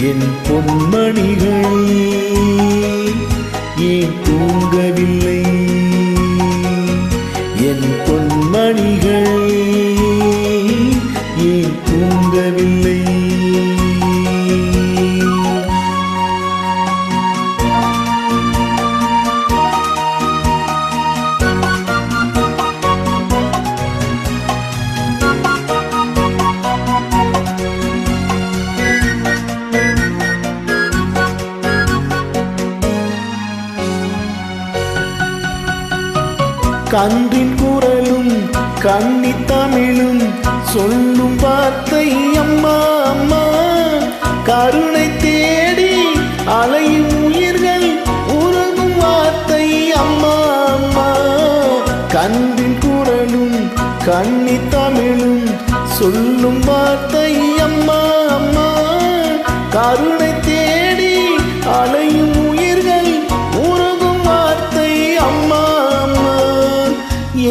என் பொன்மணிகள் ஏன் தூங்கவில்லை? கன்றின் குரலும் கண்ணி தமிழும் சொல்லும் வார்த்தை அம்மா அம்மா. கருணை தேடி அலையும் உயிர்கள் உறங்கும் வார்த்தை அம்மா அம்மா. கன்றின் குரலும் கண்ணி தமிழும் சொல்லும் வார்த்தை அம்மா அம்மா. கருணை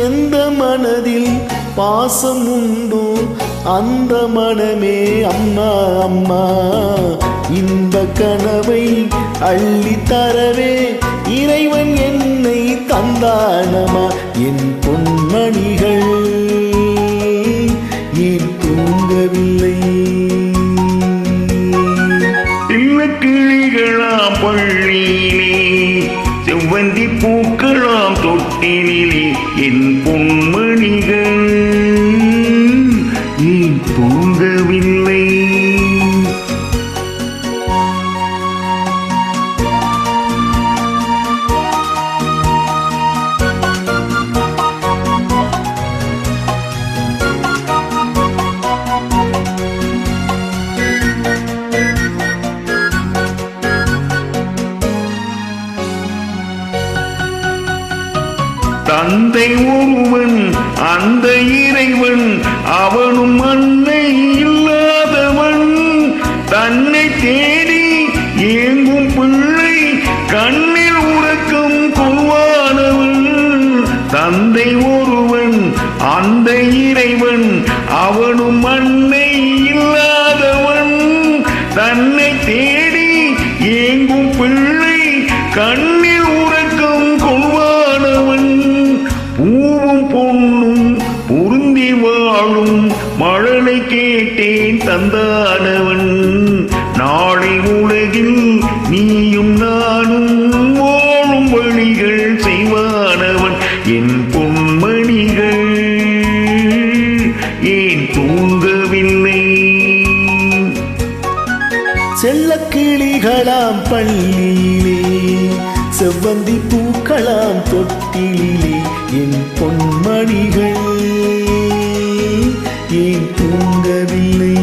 எந்த மனதில் பாசம் உண்டோ அந்த மனமே அம்மா அம்மா. இந்த கனவை அள்ளி தரவே இறைவன் என்னை தந்தானமா என் பொன்மணிகள் ஏன் தூங்கவில்லை. இல்ல கிளிகளா பள்ளியிலே செவ்வந்தி பூக்கலாம் தொட்டினிலே என் பொன்மணிகள் நீ போகவில்லை தந்தை ஒருவன் அந்த இறைவன் அவனும் அன்னை இல்லாதவன். தன்னை தேடி ஏங்கும் பிள்ளை கண்ணில் உறக்கம் கொள்வானவன் தந்தை ஒருவன் அந்த இறைவன் அவனும் அன்னை இல்லாதவன். தன்னை தேடி ஏங்கும் பிள்ளை கண்ணில் உறக்கம் கொள்வான் மழலை கேட்டேன் தந்தானவன். நாளை உலகில் நீயும் நானும் ஓடும் வழிகள் செய்வானவன். என் பொன்மணிகள் ஏன் தூங்கவில்லை? செல்ல கிளிகளாம் பள்ளியிலே செவ்வந்தி பூக்களாம் தொட்டிலே என் பொன்மணிகள். ஏன் தூங்கவில்லை